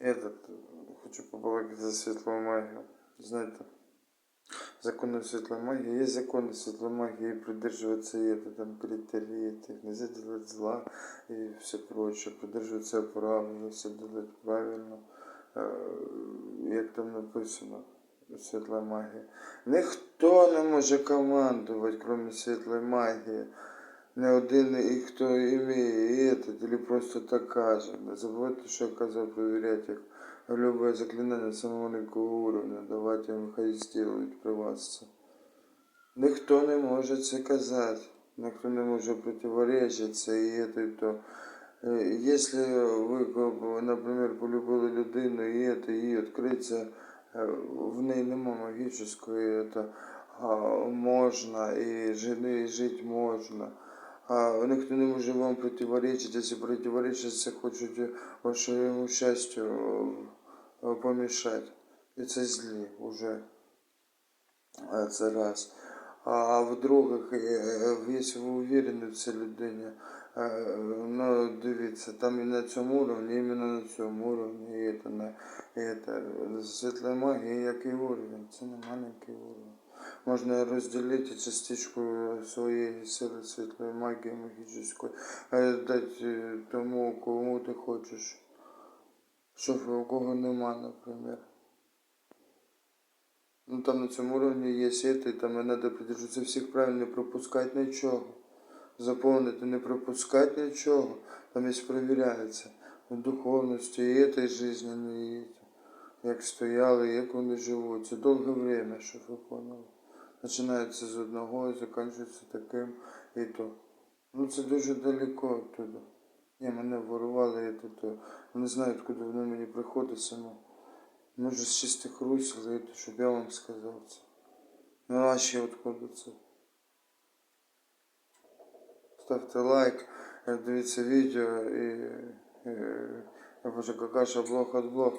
Этот, хочу побалакати за світлу магію. Знаєте, законы светлой магии, есть законы светлой магии, и придерживаться и это там критерии, этих, нельзя делать зла и все прочее, придерживаться правил, все делать правильно, Е, як там написано, світла магія. Ніхто не може командувати, крім світлої магії. Не один і хто імеє этот, или просто так каже. Не забувайте, що я казав, перевіряти їх. Любое заклинание самого маленького уровня, давайте їм хай сделають при вас це. Ніхто не може це казати, ніхто не може противоречити це і это, і то. Е, Якщо ви, как бы, наприклад, полюбили людину і это, і відкриться, е, в неї нема магічної, это, а, можна, і жити, і жити можна. А ніхто не може вам противоречить, це хочуть вашому щастю е, помішати. І це злі вже. Е, Це раз. А в-других, е, якщо ви уверені в цій людині, ну дивіться, там і на цьому уровні, іменно на цьому уровні, і це, на, і це, світла магія, який уровень, це не маленький уровень. Можна розділити частичку своєї сили світлої магії магічної, е, дати е, тому, кому ти хочеш, щоб у кого нема, наприклад. Ну там на цьому уровні є сети, там не треба придержуватися всіх правил, не пропускати нічого. Заповнити, не пропускати нічого. Там є перевіряється. В духовності і этой жизни, і як стояли, як вони живуть. Це довге время, щоб ви. Починається з одного і закінчується таким і то. Ну це дуже далеко оттуда. Ні, мене ворували, і то, то. Не знаю, откуда воно мені приходить само. Може з чистих русел, і то, щоб я вам сказав це. Ну а ще откуда це? Ставте лайк, е, дивіться відео і, і, і боже, какаша блог от блог.